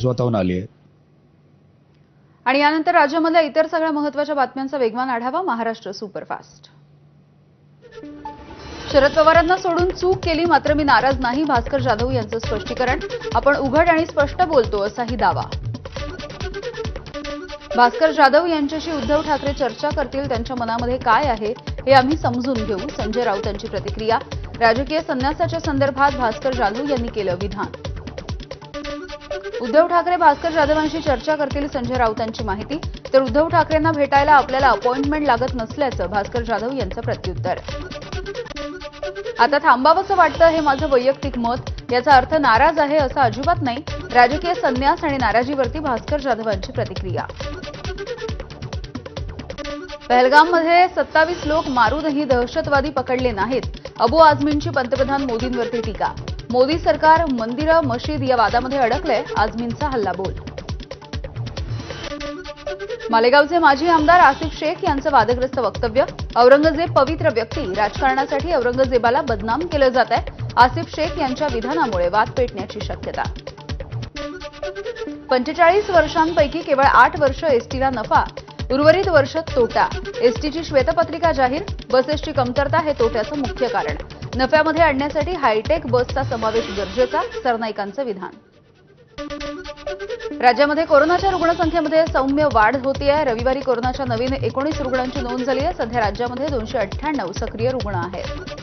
स्वतःहून आली आहे. आणि यानंतर राज्यामधल्या इतर सगळ्या महत्त्वाच्या बातम्यांचा वेगवान आढावा महाराष्ट्र सुपरफास्ट. शरद पवारांना सोडून चूक केली मात्र मी नाराज नाही भास्कर जाधव यांचं स्पष्टीकरण. आपण उघड आणि स्पष्ट बोलतो असाही दावा. भास्कर जाधव यांच्याशी उद्धव ठाकरे चर्चा करतील त्यांच्या मनामध्ये काय आहे हे आम्ही समजून घेऊ संजय राऊत यांची प्रतिक्रिया. राजकीय संन्यासाच्या संदर्भात भास्कर जाधव यांनी केलं विधान. उद्धव ठाकरे भास्कर जाधवांशी चर्चा करतील संजय राऊतांची माहिती. तर उद्धव ठाकरेंना भेटायला आपल्याला अपॉइंटमेंट लागत नसल्याचं भास्कर जाधव यांचं प्रत्युत्तर. आता थांबावंसं वाटतं हे माझं वैयक्तिक मत. याचा अर्थ नाराज आहे असं अजिबात नाही. राजकीय संन्यास आणि नाराजीवरती भास्कर जाधवांची प्रतिक्रिया. पहलगाममध्ये सत्तावीस लोक मारूनही दहशतवादी पकडले नाहीत. अबू आझमींची पंतप्रधान मोदींवरती टीका. मोदी सरकार मंदिरं मशीद या वादामध्ये अडकलंय आझमींचा हल्लाबोल. मालेगावचे माजी आमदार आसिफ शेख यांचं वादग्रस्त वक्तव्य औरंगजेब पवित्र व्यक्ती राजकारणासाठी औरंगजेबाला बदनाम केलं जात आहे आसिफ शेख यांच्या विधानामुळे वाद पेटण्याची शक्यता. पंचेचाळीस वर्षांपैकी केवळ आठ वर्ष एसटीला नफा उर्वरित वर्ष तोटा. एसटीची श्वेतपत्रिका जाहीर बसेसची कमतरता हे तोट्याचं मुख्य कारण. नफ्यामध्ये आणण्यासाठी हायटेक बसचा समावेश गरजेचा सरनाईकांचं विधान. राज्यामध्ये कोरोनाच्या रुग्णसंख्येमध्ये सौम्य वाढ होती आहे रविवारी कोरोनाच्या नवीन एकोणीस रुग्णांची नोंद झाली आहे. सध्या राज्यामध्ये दोनशे अठ्ठ्याण्णव सक्रिय रुग्ण आहेत.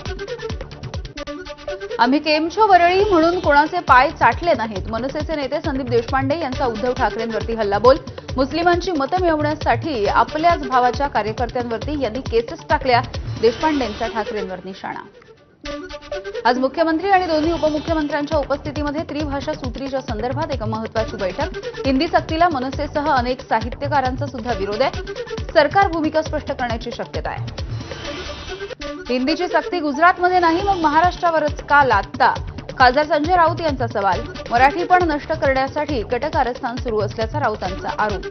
आम्ही केमछो वरळी म्हणून कोणाचे पाय चाटले नाहीत मनसेचे नेते संदीप देशपांडे यांचा उद्धव ठाकरेंवरती हल्लाबोल. मुस्लिमांची मतं मिळवण्यासाठी आपल्याच भावाच्या कार्यकर्त्यांवरती यांनी केसेस टाकल्या देशपांडेंचा ठाकरेंवर निशाणा. आज मुख्यमंत्री आणि दोन्ही उपमुख्यमंत्र्यांच्या उपस्थितीमध्ये त्रिभाषा सूत्रीच्या संदर्भात एक महत्वाची बैठक. हिंदी सक्तीला मनसेसह अनेक साहित्यकारांचा सुद्धा विरोध आहे. सरकार भूमिका स्पष्ट करण्याची शक्यता आहे. हिंदीची सक्ती गुजरातमध्ये नाही मग महाराष्ट्रावरच का लादता खासदार संजय राऊत यांचा सवाल. मराठी पण नष्ट करण्यासाठी कटकारस्थान सुरू असल्याचा राऊतांचा आरोप.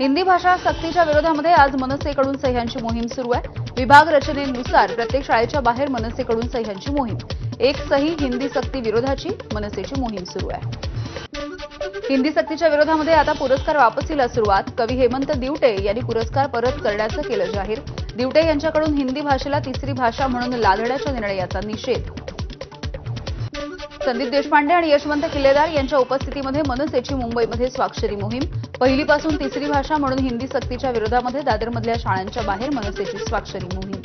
हिंदी भाषा सक्तीच्या विरोधामध्ये आज मनसेकडून सह्यांची मोहीम सुरू आहे. विभाग रचनेनुसार प्रत्येक शाळेच्या बाहेर मनसेकडून सह्यांची मोहीम. एक सही हिंदी सक्ती विरोधाची मनसेची मोहीम सुरू आहे. हिंदी सक्तीच्या विरोधामध्ये आता पुरस्कार वापसीला सुरुवात. कवी हेमंत दिवटे यांनी पुरस्कार परत करण्याचं केलं जाहीर. दिवटे यांच्याकडून हिंदी भाषेला तिसरी भाषा म्हणून लादण्याच्या निर्णयाचा निषेध. संदीप देशपांडे आणि यशवंत किल्लेदार यांच्या उपस्थितीमध्ये मनसेची मुंबईमध्ये स्वाक्षरी मोहीम. पहिलीपासून तिसरी भाषा म्हणून हिंदी सक्तीच्या विरोधामध्ये दादरमधल्या शाळांच्या बाहेर मनसेची स्वाक्षरी मोहीम.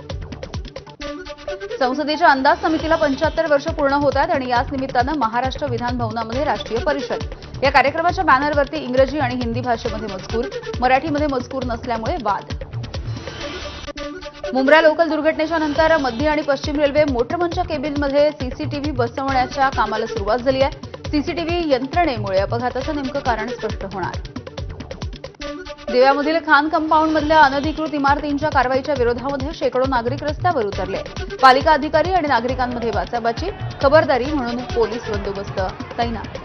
संसदेच्या अंदाज समितीला पंच्याहत्तर वर्ष पूर्ण होत आहेत आणि याच निमित्तानं महाराष्ट्र विधान भवनामध्ये राष्ट्रीय परिषद. या कार्यक्रमाच्या बॅनरवरती इंग्रजी आणि हिंदी भाषेमध्ये मजकूर मराठीमध्ये मजकूर नसल्यामुळे वाद. मुंब्रा लोकल दुर्घटनेच्या नंतर मध्य आणि पश्चिम रेल्वे मोटरमनच्या केबिनमध्ये सीसीटीव्ही बसवण्याच्या कामाला सुरुवात झाली आहे. सीसीटीव्ही यंत्रणेमुळे अपघाताचं नेमकं कारण स्पष्ट होणार. देव्यामधील खान कंपाऊंडमधल्या अनधिकृत इमारतींच्या कारवाईच्या विरोधामध्ये शेकडो नागरिक रस्त्यावर उतरले. पालिका अधिकारी आणि नागरिकांमध्ये बाचाबाची खबरदारी म्हणून पोलीस बंदोबस्त. तैनात.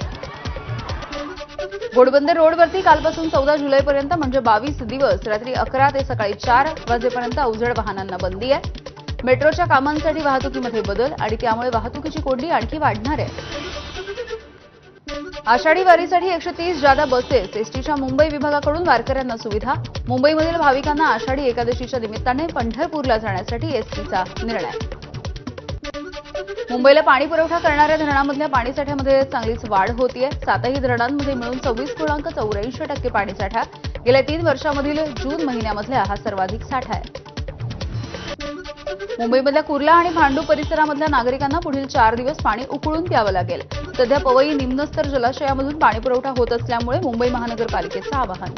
घोडबंदर रोडवरती कालपासून चौदा जुलैपर्यंत म्हणजे बावीस दिवस रात्री अकरा ते सकाळी चार वाजेपर्यंत अवजड वाहनांना बंदी आहे. मेट्रोच्या कामांसाठी वाहतुकीमध्ये बदल आणि त्यामुळे वाहतुकीची कोंडी आणखी वाढणार आहे. आषाढी वारीसाठी एकशे तीस जादा बसेस एसटीच्या मुंबई विभागाकडून वारकऱ्यांना सुविधा. मुंबईमधील भाविकांना आषाढी एकादशीच्या निमित्ताने पंढरपूरला जाण्यासाठी एसटीचा निर्णय. मुंबईला पाणी पुरवठा करणाऱ्या धरणामधल्या पाणीसाठ्यामध्ये चांगलीच वाढ होतीये. सातही धरणांमध्ये मिळून सव्वीस पूर्णांक चौऱ्याऐंशी टक्के पाणीसाठा गेल्या तीन वर्षामधील जून महिन्यामधल्या हा सर्वाधिक साठा आहे. मुंबईमधल्या कुर्ला आणि भांडू परिसरामधल्या नागरिकांना पुढील चार दिवस पाणी उकळून प्यावं लागेल. सध्या पवई निम्नस्तर जलाशयामधून पाणीपुरवठा होत असल्यामुळे मुंबई महानगरपालिकेचं आवाहन.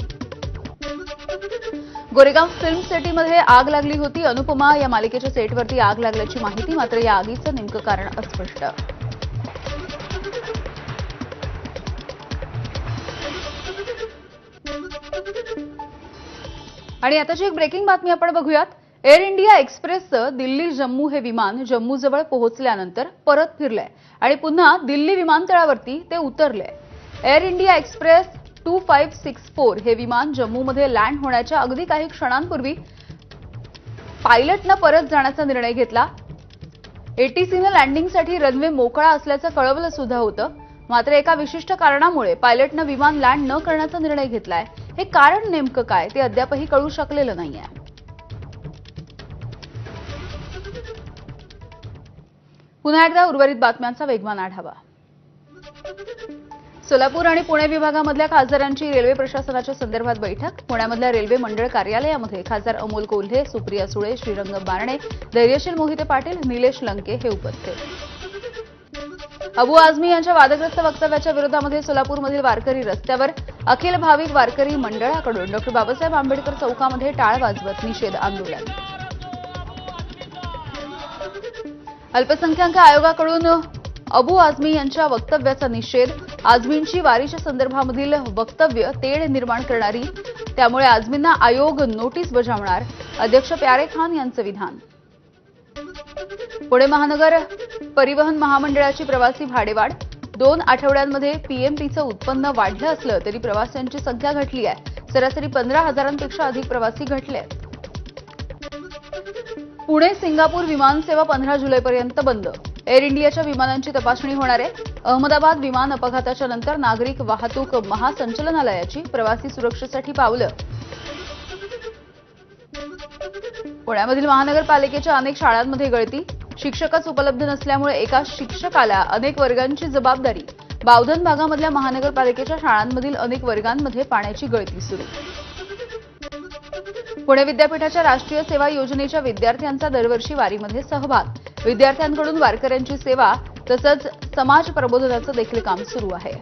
गोरेगाव फिल्म सिटीमध्ये आग लागली होती. अनुपमा या मालिकेच्या सेटवरती आग लागल्याची माहिती मात्र या आगीचं नेमकं कारण अस्पष्ट. आणि आताची एक ब्रेकिंग बातमी आपण बघूयात. एअर इंडिया एक्सप्रेसचं दिल्ली जम्मू हे विमान जम्मूजवळ पोहोचल्यानंतर परत फिरलंय आणि पुन्हा दिल्ली विमानतळावरती ते उतरलंय. Air India Express two five six four हे विमान जम्मूमध्ये लँड होण्याच्या अगदी काही क्षणांपूर्वी पायलटनं परत जाण्याचा निर्णय घेतला. एटीसीनं लँडिंगसाठी रनवे मोकळा असल्याचं कळवलं सुद्धा होतं. मात्र एका विशिष्ट कारणामुळे पायलटनं विमान लँड न करण्याचा निर्णय घेतलाय. हे कारण नेमकं काय ते अद्यापही कळू शकलेलं नाहीये. पुन्हा एकदा उर्वरित बातम्यांचा वेगवान आढावा. सोलापूर आणि पुणे विभागामधल्या खासदारांची रेल्वे प्रशासनाच्या संदर्भात बैठक. पुण्यामधल्या रेल्वे मंडळ कार्यालयामध्ये खासदार अमोल कोल्हे सुप्रिया सुळे श्रीरंग बारणे धैर्यशील मोहिते पाटील निलेश लंके हे उपस्थित. अबू आझमी यांच्या वादग्रस्त वक्तव्याच्या विरोधामध्ये सोलापूरमधील वारकरी रस्त्यावर अखिल भाविक वारकरी मंडळाकडून डॉक्टर बाबासाहेब आंबेडकर चौकामध्ये टाळ वाजवत निषेध आंदोलन. अल्पसंख्याक आयोगाकडून अबू आझमी यांच्या वक्तव्याचा निषेध आझमींची वारीच्या संदर्भामधील वक्तव्य तेढ निर्माण करणारी त्यामुळे आझमींना आयोग नोटीस बजावणार अध्यक्ष प्यारे खान यांचं विधान. पुणे महानगर परिवहन महामंडळाची प्रवासी भाडेवाढ दोन आठवड्यांमध्ये पीएमपीचं उत्पन्न वाढलं असलं तरी प्रवाशांची संख्या घटली आहे. सरासरी पंधरा हजारांपेक्षा अधिक प्रवासी घटले आहेत पुणे सिंगापूर विमानसेवा पंधरा जुलैपर्यंत बंद. एअर इंडियाच्या विमानांची तपासणी होणार आहे. अहमदाबाद विमान अपघाताच्या नंतर नागरिक वाहतूक महासंचालनालयाची प्रवासी सुरक्षेसाठी पावलं. पुण्यामधील महानगरपालिकेच्या अनेक शाळांमध्ये गळती. शिक्षकच उपलब्ध नसल्यामुळे एका शिक्षकाला अनेक वर्गांची जबाबदारी. बावधन भागामधल्या महानगरपालिकेच्या शाळांमधील अनेक वर्गांमध्ये पाण्याची गळती सुरू. पुणे विद्यापीठाच्या राष्ट्रीय सेवा योजनेच्या विद्यार्थ्यांचा दरवर्षी वारीमध्ये सहभाग. विद्यार्थ्यांकडून वारकऱ्यांची सेवा तसंच समाज प्रबोधनाचं देखील काम सुरू आहे.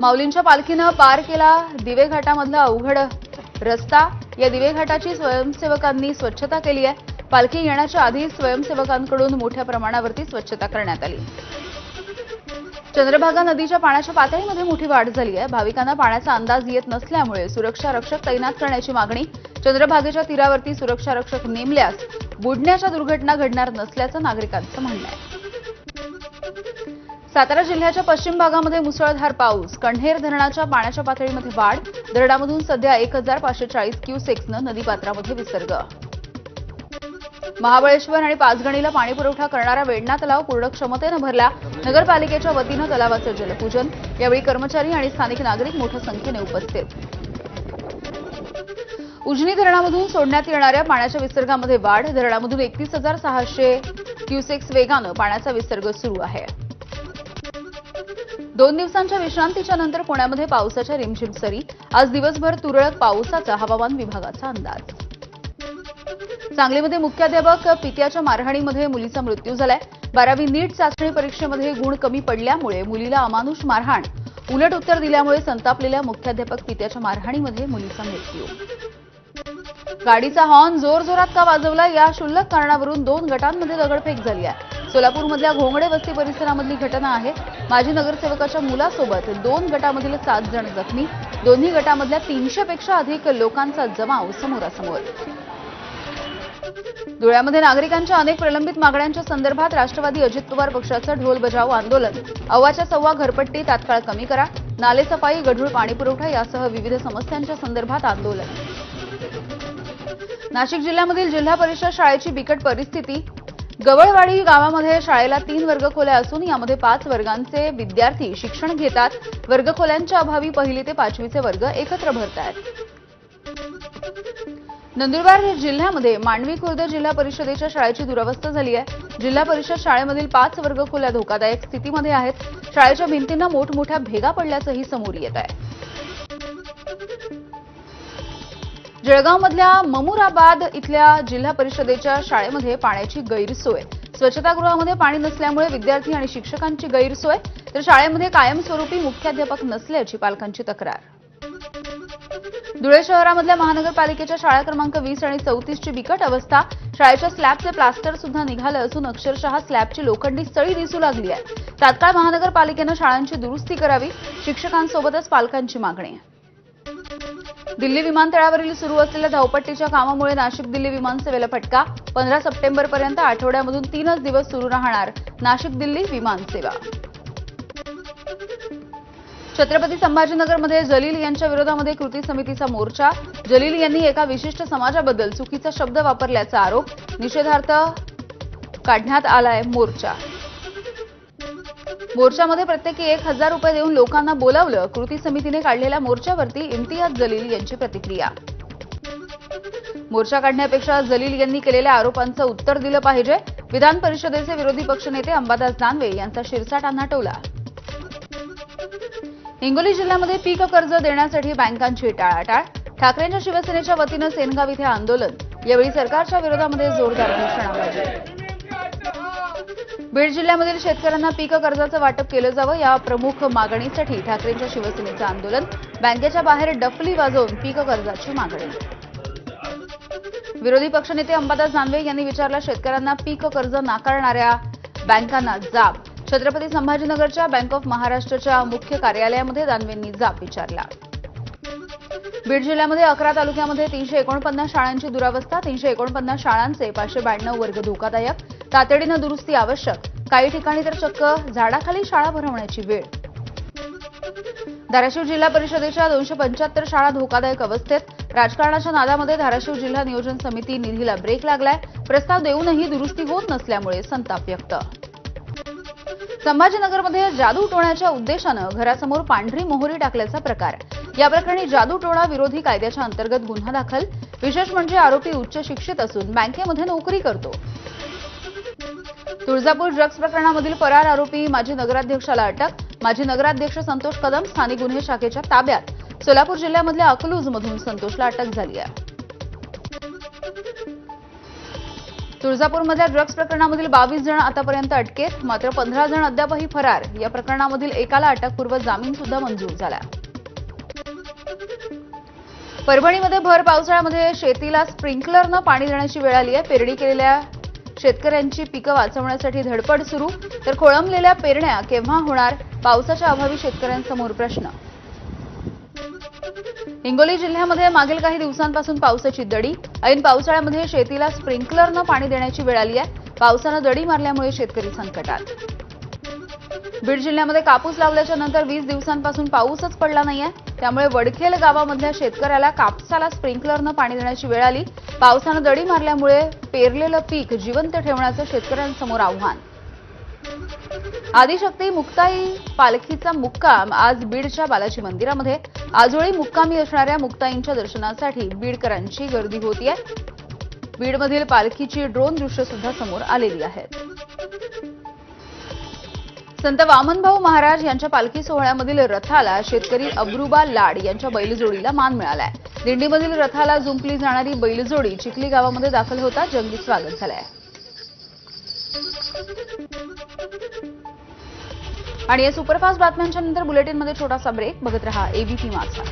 माऊलींच्या पालखीनं पार केला दिवे घाटामधला अवघड रस्ता. या दिवे घाटाची स्वयंसेवकांनी स्वच्छता केली आहे. पालखी येण्याच्या आधी स्वयंसेवकांकडून मोठ्या प्रमाणावरती स्वच्छता करण्यात आली. चंद्रभागा नदीच्या पाण्याच्या पातळीमध्ये मोठी वाढ झाली आहे. भाविकांना पाण्याचा अंदाज येत नसल्यामुळे सुरक्षा रक्षक तैनात करण्याची मागणी चंद्रभागेच्या तीरावरती सुरक्षा रक्षक नेमल्यास बुडण्याच्या दुर्घटना घडणार नसल्याचं नागरिकांचं म्हणणं आहे. सातारा जिल्ह्याच्या पश्चिम भागामध्ये मुसळधार पाऊस कण्हेर धरणाच्या पाण्याच्या पातळीमध्ये वाढ धरणामधून सध्या एक हजार पाचशे चाळीस क्युसेक्सनं नदीपात्रामध्ये विसर्ग महाबळेश्वर आणि पाचगणीला पाणीपुरवठा करणारा वेडणा तलाव पूर्ण क्षमतेनं भरला. नगरपालिकेच्या वतीनं तलावाचं जलपूजन. यावेळी कर्मचारी आणि स्थानिक नागरिक मोठ्या संख्येने उपस्थित. उजनी धरणामधून सोडण्यात येणाऱ्या पाण्याच्या विसर्गामध्ये वाढ. धरणामधून एकतीस हजार सहाशे क्युसेक्स वेगानं पाण्याचा विसर्ग सुरू आहे. दोन दिवसांच्या विश्रांतीच्या नंतर पुण्यामध्ये पावसाच्या रिमझिम सरी आज दिवसभर तुरळक पावसाचा हवामान विभागाचा अंदाज. सांगलीमध्ये मुख्याध्यापक पित्याच्या मारहाणीमध्ये मुलीचा मृत्यू झालाय. बारावी नीट चाचणी परीक्षेमध्ये गुण कमी पडल्यामुळे मुलीला अमानुष मारहाण. उलट उत्तर दिल्यामुळे संतापलेल्या मुख्याध्यापक पित्याच्या मारहाणीमध्ये मुलीचा मृत्यू. गाडीचा हॉर्न जोरजोरात का वाजवला या क्षुल्लक कारणावरून दोन गटांमध्ये दगडफेक झाली आहे. सोलापूरमधल्या घोंगडे वस्ती परिसरामधली घटना आहे. माजी नगरसेवकाच्या मुलासोबत दोन गटामधील सात जण जखमी. दोन्ही गटामधल्या तीनशे पेक्षा अधिक लोकांचा जमाव समोरासमोर. धुळ्यामध्ये नागरिकांच्या अनेक प्रलंबित मागण्यांच्या संदर्भात राष्ट्रवादी अजित पवार पक्षाचं ढोल बजाव आंदोलन. अव्वाच्या सव्वा घरपट्टी तात्काळ कमी करा. नालेसफाई गढूळ पाणीपुरवठा यासह विविध समस्यांच्या संदर्भात आंदोलन. नाशिक जिल्ह्यामधील जिल्हा परिषद शाळेची बिकट परिस्थिती. गवळवाडी गावामध्ये शाळेला तीन वर्गखोल्या असून यामध्ये पाच वर्गांचे विद्यार्थी शिक्षण घेतात. वर्गखोल्यांच्या अभावी पहिली ते पाचवीचे वर्ग एकत्र भरतायत. नंदुरबार जिल्ह्यामध्ये मांडवी खुर्द जिल्हा परिषदेच्या शाळेची दुरवस्था झाली आहे. जिल्हा परिषद शाळेमधील पाच वर्ग खोल्या धोकादायक स्थितीमध्ये आहेत. शाळेच्या भिंतींना मोठमोठ्या भेगा पडल्याचंही समोर येत आहे. जळगावमधल्या ममुराबाद इथल्या जिल्हा परिषदेच्या शाळेमध्ये पाण्याची गैरसोय. स्वच्छतागृहामध्ये पाणी नसल्यामुळे विद्यार्थी आणि शिक्षकांची गैरसोय. तर शाळेमध्ये कायमस्वरूपी मुख्याध्यापक नसल्याची पालकांची तक्रार. धुळे शहरामधल्या महानगरपालिकेच्या शाळा क्रमांक वीस आणि चौतीसची बिकट अवस्था. शाळेच्या स्लॅबचे प्लास्टर सुद्धा निघालं असून अक्षरशः स्लॅबची लोखंडी सळी दिसू लागली आहे. तात्काळ महानगरपालिकेनं शाळांची दुरुस्ती करावी शिक्षकांसोबतच पालकांची मागणी दिल्ली विमानतळावरील सुरू असलेल्या धावपट्टीच्या कामामुळे नाशिक दिल्ली विमानसेवेला फटका. पंधरा सप्टेंबरपर्यंत आठवड्यामधून तीनच दिवस सुरू राहणार नाशिक दिल्ली विमानसेवा. छत्रपती संभाजीनगरमध्ये जलील यांच्या विरोधामध्ये कृती समितीचा मोर्चा. जलील यांनी एका विशिष्ट समाजाबद्दल चुकीचा शब्द वापरल्याचा आरोप. निषेधार्थ काढण्यात आलाय मोर्चा. मोर्चामध्ये प्रत्येकी एक हजार रुपये देऊन लोकांना बोलावलं. कृती समितीने काढलेल्या मोर्चावरती इम्तियाज जलील यांची प्रतिक्रिया. मोर्चा काढण्यापेक्षा जलील यांनी केलेल्या आरोपांचं उत्तर दिलं पाहिजे. विधान परिषदेचे विरोधी पक्षनेते अंबादास दानवे यांचा शिरसाटांना टोला. हिंगोली जिल्ह्यामध्ये पीक कर्ज देण्यासाठी बँकांची टाळाटाळ. ठाकरेंच्या शिवसेनेच्या वतीनं सेनगाव इथे आंदोलन. यावेळी सरकारच्या विरोधामध्ये जोरदार घोषणाबाजी बीड जिल्ह्यामधील शेतकऱ्यांना पीक कर्जाचं वाटप केलं जावं या प्रमुख मागणीसाठी ठाकरेंच्या शिवसेनेचं आंदोलन. बँकेच्या बाहेर डफली वाजवून पीक कर्जाची मागणी. विरोधी पक्षनेते अंबादास दानवे यांनी विचारला शेतकऱ्यांना पीक कर्ज नाकारणाऱ्या बँकांना जाब. छत्रपती संभाजीनगरच्या बँक ऑफ महाराष्ट्रच्या मुख्य कार्यालयामध्ये दानवेंनी जाब विचारला. बीड जिल्ह्यामध्ये अकरा तालुक्यामध्ये तीनशे एकोणपन्नास शाळांची दुरावस्था तीनशे एकोणपन्नास शाळांचे पाचशे ब्याण्णव वर्ग धोकादायक तातडीनं दुरुस्ती आवश्यक काही ठिकाणी तर चक्क झाडाखाली शाळा भरवण्याची वेळ. धाराशिव जिल्हा परिषदेच्या दोनशे पंच्याहत्तर शाळा धोकादायक अवस्थेत राजकारणाच्या नादामध्ये धाराशिव जिल्हा नियोजन समिती निधीला ब्रेक लागलाय. प्रस्ताव देऊनही दुरुस्ती होत नसल्यामुळे संताप व्यक्त. संभाजीनगरमध्ये जादू टोण्याच्या उद्देशानं घरासमोर पांढरी मोहरी टाकल्याचा प्रकार. या प्रकरणी जादू टोळा विरोधी कायद्याच्या अंतर्गत गुन्हा दाखल. विशेष म्हणजे आरोपी उच्च शिक्षित असून बँकेमध्ये नोकरी करतो. तुळजापूर ड्रग्ज प्रकरणामधील फरार आरोपी माजी नगराध्यक्षाला अटक. माजी नगराध्यक्ष संतोष कदम स्थानिक गुन्हे शाखेच्या ताब्यात. सोलापूर जिल्ह्यामधल्या अकलूजमधून संतोषला अटक झाली आहे. तुळजापूरमधल्या ड्रग्ज प्रकरणामधील बावीस जण आतापर्यंत अटकेत मात्र पंधरा जण अद्यापही फरार. या प्रकरणामधील एकाला अटकपूर्व जामीन सुद्धा मंजूर झाला. परभणीमध्ये भर पावसाळ्यामध्ये शेतीला स्प्रिंकलरनं पाणी देण्याची वेळ आली आहे. पेरणी केलेल्या शेतकऱ्यांची पिकं वाचवण्यासाठी धडपड सुरू. तर खोळंबलेल्या पेरण्या केव्हा होणार? पावसाच्या अभावी शेतकऱ्यांसमोर प्रश्न. हिंगोली जिल्ह्यामध्ये मागील काही दिवसांपासून पावसाची दडी. ऐन पावसाळ्यामध्ये शेतीला स्प्रिंकलरनं पाणी देण्याची वेळ आली आहे. पावसानं दडी मारल्यामुळे शेतकरी संकटात. बीड जिल्ह्यामध्ये कापूस लावल्याच्या नंतर वीस दिवसांपासून पाऊसच पडला नाहीये. त्यामुळे वडखेल गावामधल्या शेतकऱ्याला कापसाला स्प्रिंकलरनं पाणी देण्याची वेळ आली. पावसानं दडी मारल्यामुळे पेरलेलं पीक जिवंत ठेवण्याचं शेतकऱ्यांसमोर आव्हान. आदिशक्ती मुक्ताई पालखीचा मुक्काम आज बीडच्या बालाजी मंदिरामध्ये. आजोळी मुक्कामी असणाऱ्या मुक्ताईंच्या दर्शनासाठी बीडकरांची गर्दी होतीये. बीडमधील पालखीची ड्रोन दृश्य सुद्धा समोर आलेली आहेत. संत वामनभाऊ महाराज यांच्या पालखी सोहळ्यामधील रथाला शेतकरी अब्रुबा लाड यांच्या बैलजोडीला मान मिळालाय. दिंडीमधील रथाला जुंपली जाणारी बैलजोडी चिखली गावामध्ये दाखल होता. जंगी स्वागत झालंय. आणि या सुपरफास्ट बातम्यांच्या नंतर बुलेटिनमध्ये छोटासा ब्रेक. बघत रहा एबीपी माझा